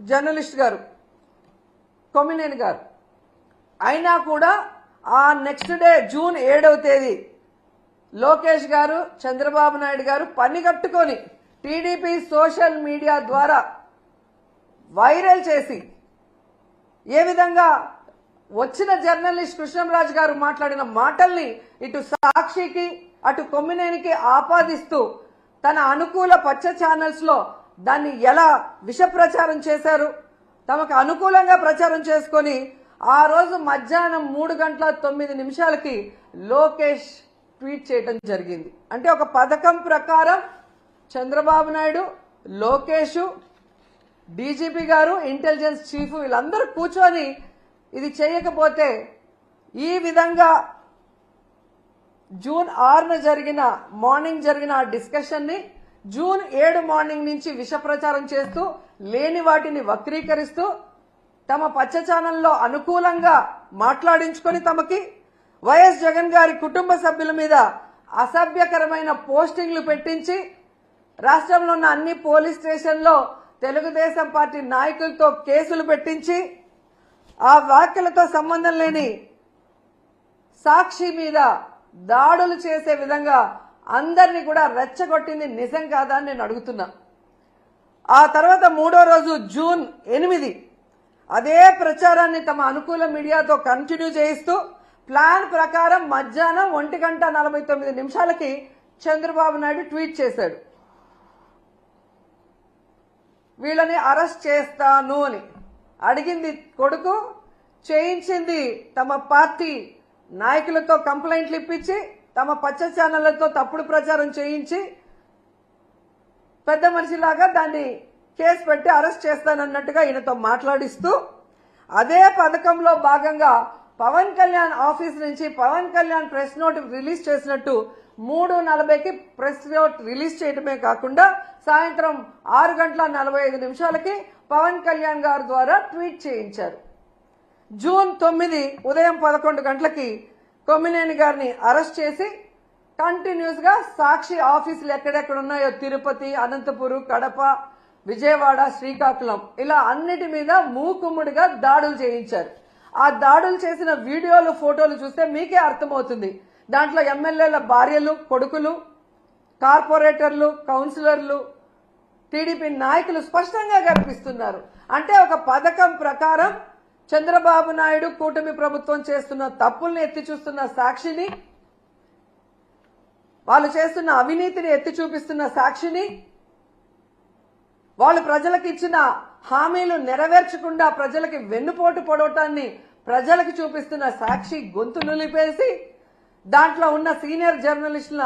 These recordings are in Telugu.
జర్నలిస్ట్ గారు కొమ్మినేని గారు. అయినా కూడా ఆ నెక్స్ట్ డే జూన్ ఏడవ తేదీ లోకేష్ గారు చంద్రబాబు నాయుడు గారు పని కట్టుకొని టీడీపీ సోషల్ మీడియా ద్వారా వైరల్ చేసి ఏ విధంగా వచ్చిన జర్నలిస్ట్ కృష్ణంరాజు గారు మాట్లాడిన మాటల్ని ఇటు సాక్షికి అటు కొమ్మినేనికి ఆపాదిస్తూ తన అనుకూల పచ్చ ఛానల్స్లో దాన్ని ఎలా విష ప్రచారం చేశారు? తమకు అనుకూలంగా ప్రచారం చేసుకొని ఆ రోజు మధ్యాహ్నం మూడు గంటల తొమ్మిది నిమిషాలకి లోకేష్ ట్వీట్ చేయడం జరిగింది. అంటే ఒక పథకం ప్రకారం Chandrababu Naidu Lokesh DGP garu intelligence chief వీళ్ళందరూ కూర్చొని ఇది చేయకపోతే ఈ విధంగా జూన్ ఆరున జరిగిన మార్నింగ్ జరిగిన ఆ డిస్కషన్ని జూన్ ఏడు మార్నింగ్ నుంచి విష ప్రచారం చేస్తూ లేని వాటిని వక్రీకరిస్తూ తమ పచ్చ ఛానల్లో అనుకూలంగా మాట్లాడించుకొని తమకి వైఎస్ జగన్ గారి కుటుంబ సభ్యుల మీద అసభ్యకరమైన పోస్టింగ్లు పెట్టించి రాష్ట్రంలో ఉన్న అన్ని పోలీస్ స్టేషన్లో తెలుగుదేశం పార్టీ నాయకులతో కేసులు పెట్టించి ఆ వ్యాఖ్యలతో సంబంధం లేని సాక్షి మీద దాడులు చేసే విధంగా అందరినీ కూడా రెచ్చగొట్టింది నిజం కాదా అని నేను అడుగుతున్నా. ఆ తర్వాత మూడో రోజు జూన్ ఎనిమిది అదే ప్రచారాన్ని తమ అనుకూల మీడియాతో కంటిన్యూ చేయిస్తూ ప్లాన్ ప్రకారం మధ్యాహ్నం ఒంటి గంట నలభై తొమ్మిది నిమిషాలకి చంద్రబాబు నాయుడు ట్వీట్ చేశాడు. వీళ్ళని అరెస్ట్ చేస్తాను అని అడిగింది కొడుకు చేయించింది తమ పార్టీ నాయకులతో కంప్లైంట్లు ఇప్పించి తమ పచ్చ ఛానళ్ళతో తప్పుడు ప్రచారం చేయించి పెద్ద మనిషిలాగా దాన్ని కేసు పెట్టి అరెస్ట్ చేస్తానన్నట్టుగా ఈయనతో మాట్లాడిస్తూ అదే పథకంలో భాగంగా పవన్ కళ్యాణ్ ఆఫీస్ నుంచి Pawan Kalyan press note release చేసినట్టు మూడు నలభైకి ప్రెస్ నోట్ రిలీజ్ చేయడమే కాకుండా సాయంత్రం ఆరు గంటల నలభై ఐదు నిమిషాలకి పవన్ కళ్యాణ్ గారి ద్వారా ట్వీట్ చేయించారు. జూన్ తొమ్మిది ఉదయం పదకొండు గంటలకి కొమ్మినేని గారిని అరెస్ట్ చేసి కంటిన్యూస్గా సాక్షి ఆఫీసులు ఎక్కడెక్కడ ఉన్నాయో తిరుపతి అనంతపురం కడప విజయవాడ శ్రీకాకుళం. ఇలా అన్నిటి మీద మూకుమ్ముడిగా దాడులు చేయించారు. ఆ దాడులు చేసిన వీడియోలు ఫోటోలు చూస్తే మీకే అర్థమవుతుంది. దాంట్లో ఎమ్మెల్యేల భార్యలు కొడుకులు కార్పొరేటర్లు కౌన్సిలర్లు టీడీపీ నాయకులు స్పష్టంగా కనిపిస్తున్నారు. అంటే ఒక పథకం ప్రకారం చంద్రబాబు నాయుడు కూటమి ప్రభుత్వం చేస్తున్న తప్పుల్ని ఎత్తి చూస్తున్న సాక్షిని వాళ్ళు చేస్తున్న అవినీతిని ఎత్తి చూపిస్తున్న సాక్షిని వాళ్ళు ప్రజలకు ఇచ్చిన హామీలు నెరవేర్చకుండా ప్రజలకి వెన్నుపోటు పొడవటాన్ని ప్రజలకు చూపిస్తున్న సాక్షి గొంతు నులిపేసి దాంట్లో ఉన్న సీనియర్ జర్నలిస్టుల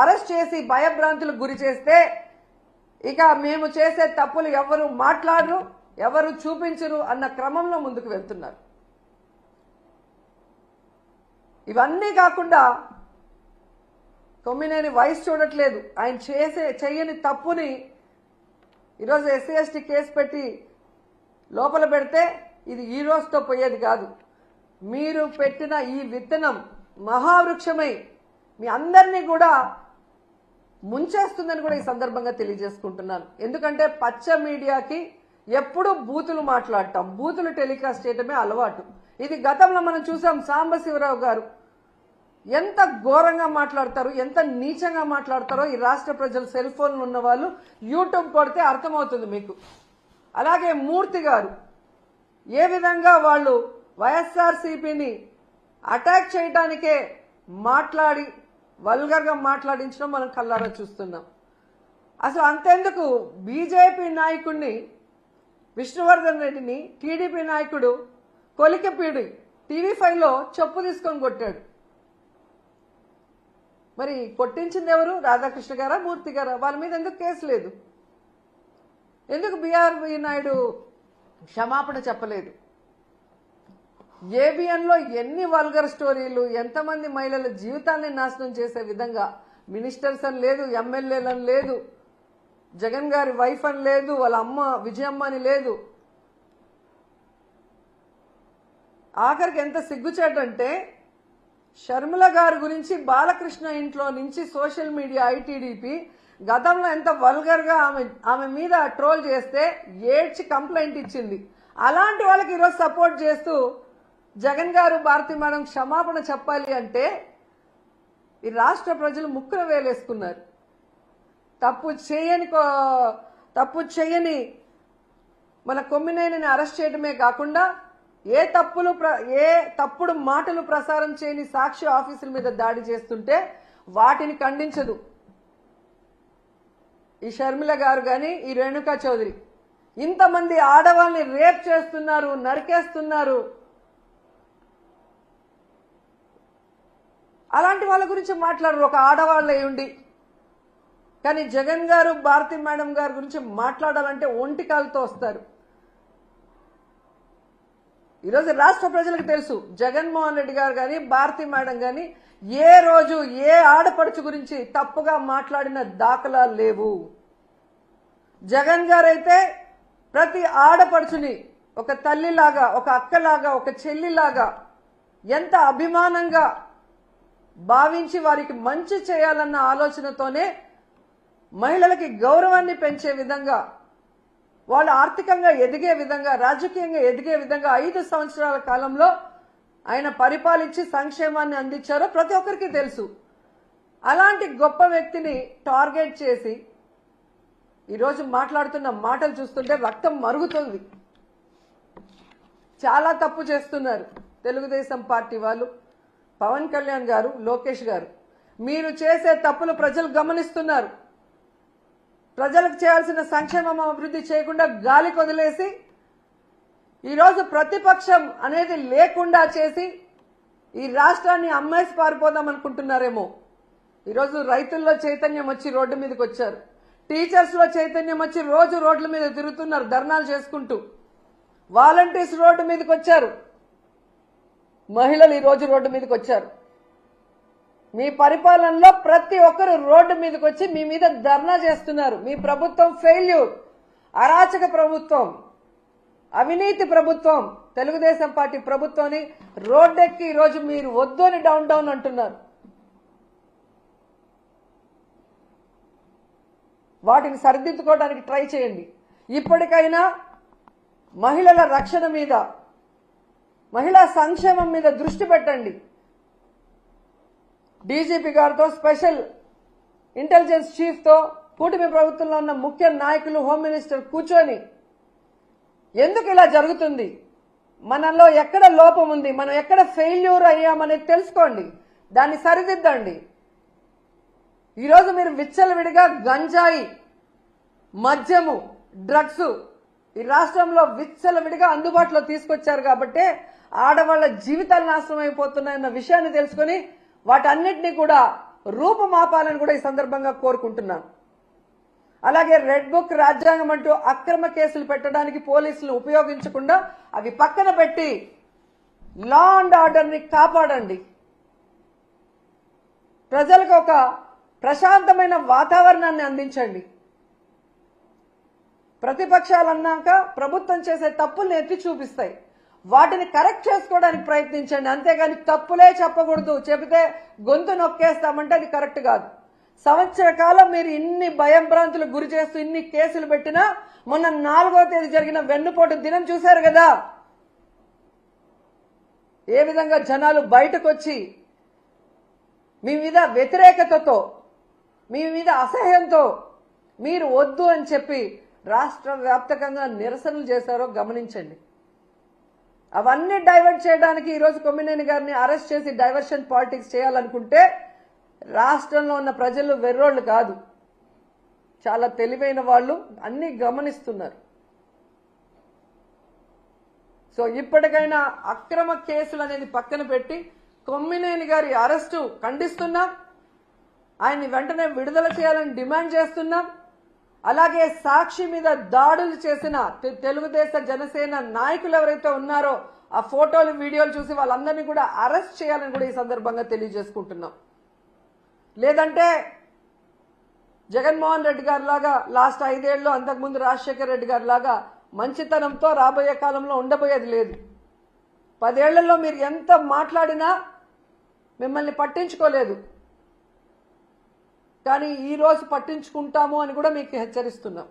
అరెస్ట్ చేసి భయభ్రాంతులకు గురి చేస్తే ఇక మేము చేసే తప్పులు ఎవరు మాట్లాడరు. ఎవరు చూపించరు అన్న క్రమంలో ముందుకు వెళ్తున్నారు. ఇవన్నీ కాకుండా కొమ్మినేని వయసు చూడట్లేదు. ఆయన చేసే చెయ్యని తప్పుని ఈరోజు ఎస్సీ ఎస్టీ కేసు పెట్టి లోపల పెడితే ఇది ఈ రోజుతో పోయేది కాదు. మీరు పెట్టిన ఈ విత్తనం మహావృక్షమై మీ అందరినీ కూడా ముంచేస్తుందని కూడా ఈ సందర్భంగా తెలియజేసుకుంటున్నాను. ఎందుకంటే పచ్చ మీడియాకి ఎప్పుడూ బూతులు మాట్లాడటం బూతులు టెలికాస్ట్ చేయటమే అలవాటు. ఇది గతంలో మనం చూసాం సాంబశివరావు గారు. ఎంత ఘోరంగా మాట్లాడతారు ఎంత నీచంగా మాట్లాడతారో ఈ రాష్ట్ర ప్రజలు సెల్ ఫోన్లు ఉన్న వాళ్ళు యూట్యూబ్ కొడితే అర్థమవుతుంది మీకు. అలాగే మూర్తి గారు ఏ విధంగా వాళ్ళు వైఎస్ఆర్సీపీని అటాక్ చేయడానికే మాట్లాడి వల్గర్గా మాట్లాడించడం మనం కల్లారా చూస్తున్నాం. అసలు అంతెందుకు? బీజేపీ నాయకుడిని విష్ణువర్ధన్ రెడ్డిని టీడీపీ నాయకుడు కొలికపీడి టీవీ ఫైవ్లో చెప్పు తీసుకొని కొట్టాడు. మరి కొట్టించింది ఎవరు? రాధాకృష్ణ గారా మూర్తి గారా? వాళ్ళ మీద ఎందుకు కేసు లేదు? ఎందుకు బీఆర్బీ నాయుడు క్షమాపణ చెప్పలేదు? ఏబిఎన్లో ఎన్ని వల్గర్ స్టోరీలు ఎంతమంది మహిళల జీవితాన్ని నాశనం చేసే విధంగా మినిస్టర్స్ అని లేదు ఎమ్మెల్యేలను లేదు జగన్ గారి వైఫ్ అని లేదు వాళ్ళ అమ్మ విజయమ్మ అని లేదు. ఆఖరికి ఎంత సిగ్గుచేటంటే షర్మిల గారి గురించి బాలకృష్ణ ఇంట్లో నుంచి సోషల్ మీడియా ఐటీడీపీ గతంలో ఎంత వల్గర్గా ఆమె ఆమె మీద ట్రోల్ చేస్తే ఏడ్చి కంప్లైంట్ ఇచ్చింది. అలాంటి వాళ్ళకి ఈరోజు సపోర్ట్ చేస్తూ జగన్ గారు భారతి మేడం క్షమాపణ చెప్పాలి అంటే ఈ రాష్ట్ర ప్రజలు ముక్కున వేలేసుకున్నారు. తప్పు చేయని కో- తప్పు చేయని మన కొమ్మినేని అరెస్ట్ చేయడమే కాకుండా ఏ తప్పులు ప్ర- ఏ తప్పుడు మాటలు ప్రసారం చేయని సాక్షి ఆఫీసుల మీద దాడి చేస్తుంటే వాటిని ఖండించదు. ఈ షర్మిల గారు కానీ ఈ రేణుకా చౌదరి ఇంతమంది ఆడవాళ్ళని రేప్ చేస్తున్నారు నరికేస్తున్నారు. అలాంటి వాళ్ళ గురించి మాట్లాడరు. ఒక ఆడవాళ్ళు ఉండి కానీ జగన్ గారు భారతి మేడం గారి గురించి మాట్లాడాలంటే ఒంటి కాలుతో వస్తారు. ఈరోజు రాష్ట్ర ప్రజలకు తెలుసు జగన్మోహన్ రెడ్డి గారు కానీ భారతి మేడం కానీ ఏ రోజు ఏ ఆడపడుచు గురించి తప్పుగా మాట్లాడిన దాఖలాలు లేవు. జగన్ గారైతే ప్రతి ఆడపడుచుని ఒక తల్లిలాగా ఒక అక్కలాగా ఒక చెల్లిలాగా ఎంత అభిమానంగా భావించి వారికి మంచి చేయాలన్న ఆలోచనతోనే మహిళలకి గౌరవాన్ని పెంచే విధంగా వాళ్ళు ఆర్థికంగా ఎదిగే విధంగా రాజకీయంగా ఎదిగే విధంగా ఐదు సంవత్సరాల కాలంలో ఆయన పరిపాలించి సంక్షేమాన్ని అందించారో ప్రతి ఒక్కరికి తెలుసు. అలాంటి గొప్ప వ్యక్తిని టార్గెట్ చేసి ఈరోజు మాట్లాడుతున్న మాటలు చూస్తుంటే రక్తం మరుగుతుంది. చాలా తప్పు చేస్తున్నారు తెలుగుదేశం పార్టీ వాళ్ళు. పవన్ కళ్యాణ్ గారు లోకేష్ గారు. మీరు చేసే తప్పులు ప్రజలు గమనిస్తున్నారు. ప్రజలకు చేయాల్సిన సంక్షేమం అభివృద్ధి చేయకుండా గాలి కొదిలేసి ఈరోజు ప్రతిపక్షం అనేది లేకుండా చేసి ఈ రాష్ట్రాన్ని అమ్మేసి పారిపోదాం అనుకుంటున్నారేమో. ఈరోజు రైతుల్లో చైతన్యం వచ్చి రోడ్డు మీదకి వచ్చారు. టీచర్స్లో చైతన్యం వచ్చి రోజు రోడ్ల మీద తిరుగుతున్నారు ధర్నాలు చేసుకుంటూ. వాలంటీర్స్ రోడ్డు మీదకి వచ్చారు. మహిళలు ఈరోజు రోడ్డు మీదకి వచ్చారు. మీ పరిపాలనలో ప్రతి ఒక్కరు రోడ్డు మీదకి వచ్చి మీ మీద ధర్నా చేస్తున్నారు. మీ ప్రభుత్వం ఫెయిల్యూర్ అరాచక ప్రభుత్వం. అవినీతి ప్రభుత్వం. తెలుగుదేశం పార్టీ ప్రభుత్వాన్ని రోడ్డెక్కి ఈరోజు మీరు వద్దు అని డౌన్ డౌన్ అంటున్నారు. వాటిని సరిదిద్దుకోవడానికి ట్రై చేయండి. ఇప్పటికైనా మహిళల రక్షణ మీద మహిళా సంక్షేమం మీద దృష్టి పెట్టండి. డీజీపీ గారితో స్పెషల్ ఇంటెలిజెన్స్ చీఫ్తో కూటమి ప్రభుత్వంలో ఉన్న ముఖ్య నాయకులు హోమ్ మినిస్టర్ కూర్చొని ఎందుకు ఇలా జరుగుతుంది? మనలో ఎక్కడ లోపం ఉంది? మనం ఎక్కడ ఫెయిల్యూర్ అయ్యామనేది తెలుసుకోండి. దాన్ని సరిదిద్దండి. ఈరోజు మీరు విచ్చలవిడిగా గంజాయి మద్యము డ్రగ్స్ ఈ రాష్ట్రంలో విచ్చలవిడిగా అందుబాటులో తీసుకొచ్చారు కాబట్టి ఆడవాళ్ళ జీవితాలు నాశనం అయిపోతున్నాయన్న విషయాన్ని తెలుసుకొని వాటన్నిటినీ కూడా రూపుమాపాలని కూడా ఈ సందర్భంగా కోరుకుంటున్నాను. అలాగే రెడ్ బుక్ రాజ్యాంగం అంటూ అక్రమ కేసులు పెట్టడానికి పోలీసులు ఉపయోగించకుండా అవి పక్కన పెట్టి లా అండ్ ఆర్డర్ని కాపాడండి. ప్రజలకు ఒక ప్రశాంతమైన వాతావరణాన్ని అందించండి. ప్రతిపక్షాలు అన్నాక ప్రభుత్వం చేసే తప్పుల్ని ఎత్తి చూపిస్తాయి. వాటిని కరెక్ట్ చేసుకోవడానికి ప్రయత్నించండి. అంతేగాని తప్పులే చెప్పకూడదు. చెబితే గొంతు నొక్కేస్తామంటే అది కరెక్ట్ కాదు. సంవత్సర కాలం మీరు ఇన్ని భయం భ్రాంతులు గురి చేస్తూ ఇన్ని కేసులు పెట్టినా మొన్న నాలుగో తేదీ జరిగిన వెన్నుపోటు దినం చూశారు కదా. ఏ విధంగా జనాలు బయటకు వచ్చి మీ మీద వ్యతిరేకతతో మీ మీద అసహ్యంతో మీరు వద్దు అని చెప్పి రాష్ట్ర వ్యాప్తంగా నిరసనలు చేశారో గమనించండి. అవన్నీ డైవర్ట్ చేయడానికి ఈరోజు కొమ్మినేని గారిని అరెస్ట్ చేసి డైవర్షన్ పాలిటిక్స్ చేయాలనుకుంటే రాష్ట్రంలో ఉన్న ప్రజలు వెర్రోళ్ళు కాదు. చాలా తెలివైన వాళ్ళు అన్ని గమనిస్తున్నారు. సో ఇప్పటికైనా అక్రమ కేసులు అనేది పక్కన పెట్టి కొమ్మినేని గారి అరెస్టు ఖండిస్తున్నాం. ఆయన్ని వెంటనే విడుదల చేయాలని డిమాండ్ చేస్తున్నాం. అలాగే సాక్షి మీద దాడులు చేసిన తెలుగుదేశ జనసేన నాయకులు ఎవరైతే ఉన్నారో ఆ ఫోటోలు వీడియోలు చూసి వాళ్ళందరినీ కూడా అరెస్ట్ చేయాలని కూడా ఈ సందర్భంగా తెలియజేసుకుంటున్నాం. లేదంటే జగన్మోహన్ రెడ్డి గారి లాగా లాస్ట్ ఐదేళ్ళు అంతకుముందు రాజశేఖర్ రెడ్డి గారి లాగా మంచితనంతో రాబోయే కాలంలో ఉండబోయేది లేదు. పదేళ్ళలో మీరు ఎంత మాట్లాడినా మిమ్మల్ని పట్టించుకోలేదు. కానీ ఈరోజు పట్టించుకుంటాము అని కూడా మీకు హెచ్చరిస్తున్నాం.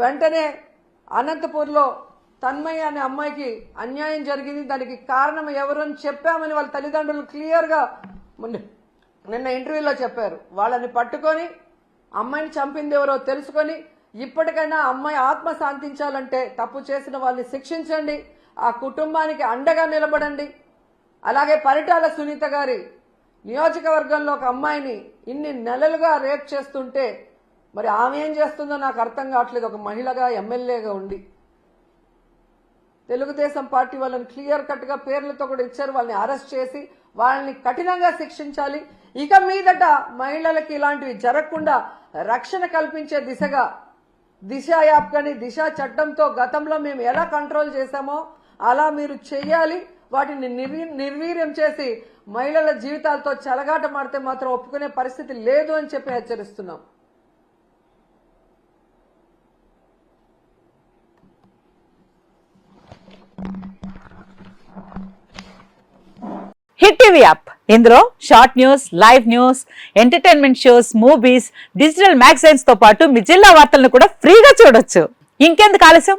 వెంటనే అనంతపూర్లో తన్మయ్య అనే అమ్మాయికి అన్యాయం జరిగింది. దానికి కారణం ఎవరు అని చెప్పామని వాళ్ళ తల్లిదండ్రులు క్లియర్గా నిన్న ఇంటర్వ్యూలో చెప్పారు. వాళ్ళని పట్టుకొని అమ్మాయిని చంపింది ఎవరో తెలుసుకొని ఇప్పటికైనా అమ్మాయి ఆత్మ శాంతించాలంటే తప్పు చేసిన వాళ్ళని శిక్షించండి. ఆ కుటుంబానికి అండగా నిలబడండి. అలాగే పరిటాల సునీత గారి నియోజకవర్గంలో ఒక అమ్మాయిని ఇన్ని నెలలుగా రేప్ చేస్తుంటే మరి ఆమె ఏం చేస్తుందో నాకు అర్థం కావట్లేదు. ఒక మహిళగా ఎమ్మెల్యేగా ఉండి. తెలుగుదేశం పార్టీ వాళ్ళని క్లియర్ కట్గా పేర్లతో కూడా ఇచ్చారు. వాళ్ళని అరెస్ట్ చేసి వాళ్ళని కఠినంగా శిక్షించాలి. ఇక మీదట మహిళలకి ఇలాంటివి జరగకుండా రక్షణ కల్పించే దిశగా దిశ యాప్ కానీ దిశ చట్టంతో గతంలో మేము ఎలా కంట్రోల్ చేశామో అలా మీరు చేయాలి వాటిని నిర్వీ నిర్వీర్యం చేసి మహిళల జీవితాలతో చెలగాట మాడితే మాత్రం ఒప్పుకునే పరిస్థితి లేదు అని చెప్పి హెచ్చరిస్తున్నాం. Hit TV app. ఇందులో short news live news entertainment shows movies digital మ్యాగజైన్స్తో పాటు మీ జిల్లా వార్తలను కూడా ఫ్రీగా చూడొచ్చు. ఇంకెందుకు ఆలస్యం?